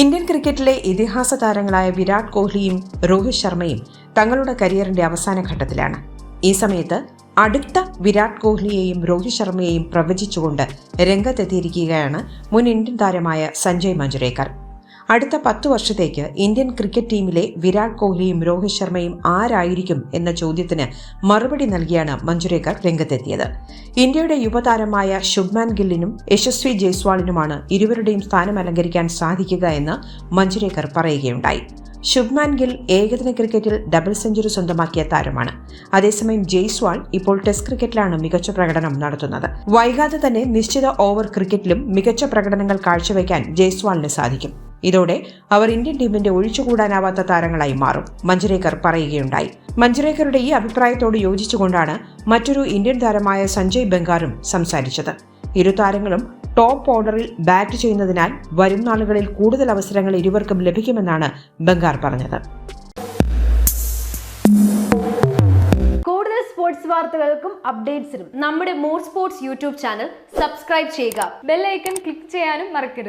Indian ക്രിക്കറ്റിലെ ഇതിഹാസ താരങ്ങളായ വിരാട് കോഹ്ലിയും രോഹിത് ശർമ്മയും തങ്ങളുടെ കരിയറിന്റെ അവസാന ഘട്ടത്തിലാണ്. ഈ സമയത്ത് അടുത്ത വിരാട് കോഹ്ലിയെയും രോഹിത് ശർമ്മയെയും പ്രവചിച്ചുകൊണ്ട് രംഗത്തെത്തിയിരിക്കുകയാണ് മുൻ ഇന്ത്യൻ താരമായ സഞ്ജയ് മഞ്ജുരേക്കർ അടുത്ത പത്തു വർഷത്തേക്ക് ഇന്ത്യൻ ക്രിക്കറ്റ് ടീമിലെ വിരാട് കോഹ്ലിയും രോഹിത് ശർമ്മയും ആരായിരിക്കും എന്ന ചോദ്യത്തിന് മറുപടി നൽകിയാണ് മഞ്ജുരേക്കർ രംഗത്തെത്തിയത്. ഇന്ത്യയുടെ യുവതാരമായ ശുഭ്മാൻ ഗില്ലിനും യശസ്വി ജയ്സ്വാളിനുമാണ് ഇരുവരുടെയും സ്ഥാനം അലങ്കരിക്കാൻ സാധിക്കുക എന്ന് മഞ്ജുരേക്കർ പറയുകയുണ്ടായി. ശുഭ്മാൻ ഗിൽ ഏകദിന ക്രിക്കറ്റിൽ ഡബിൾ സെഞ്ചുറി സ്വന്തമാക്കിയ താരമാണ്. അതേസമയം ജയ്സ്വാൾ ഇപ്പോൾ ടെസ്റ്റ് ക്രിക്കറ്റിലാണ് മികച്ച പ്രകടനം നടത്തുന്നത്. വൈകാതെ തന്നെ നിശ്ചിത ഓവർ ക്രിക്കറ്റിലും മികച്ച പ്രകടനങ്ങൾ കാഴ്ചവെക്കാൻ ജയ്സ്വാളിന് സാധിക്കും. ഇതോടെ അവർ ഇന്ത്യൻ ടീമിന്റെ ഒഴിച്ചുകൂടാനാവാത്ത താരങ്ങളായി മാറും. മഞ്ജരേക്കർ പറയുകയുണ്ടായി. മഞ്ജരേക്കറുടെ ഈ അഭിപ്രായത്തോട് യോജിച്ചുകൊണ്ടാണ് മറ്റൊരു ഇന്ത്യൻ താരമായ സഞ്ജയ് ബംഗാറും സംസാരിച്ചത്. ഇരു താരങ്ങളും ടോപ്പ് ഓർഡറിൽ ബാറ്റ് ചെയ്യുന്നതിനാൽ വരും നാളുകളിൽ കൂടുതൽ അവസരങ്ങൾ ഇരുവർക്കും ലഭിക്കുമെന്നാണ് ബംഗാർ പറഞ്ഞത്. കൂടുതൽ സ്പോർട്സ് വാർത്തകൾക്കും അപ്ഡേറ്റ്സിനും നമ്മുടെ more sports YouTube channel subscribe ചെയ്യുക. ബെല്ലൈക്കൺ ക്ലിക്ക് ചെയ്യാനും മറക്കരുത്.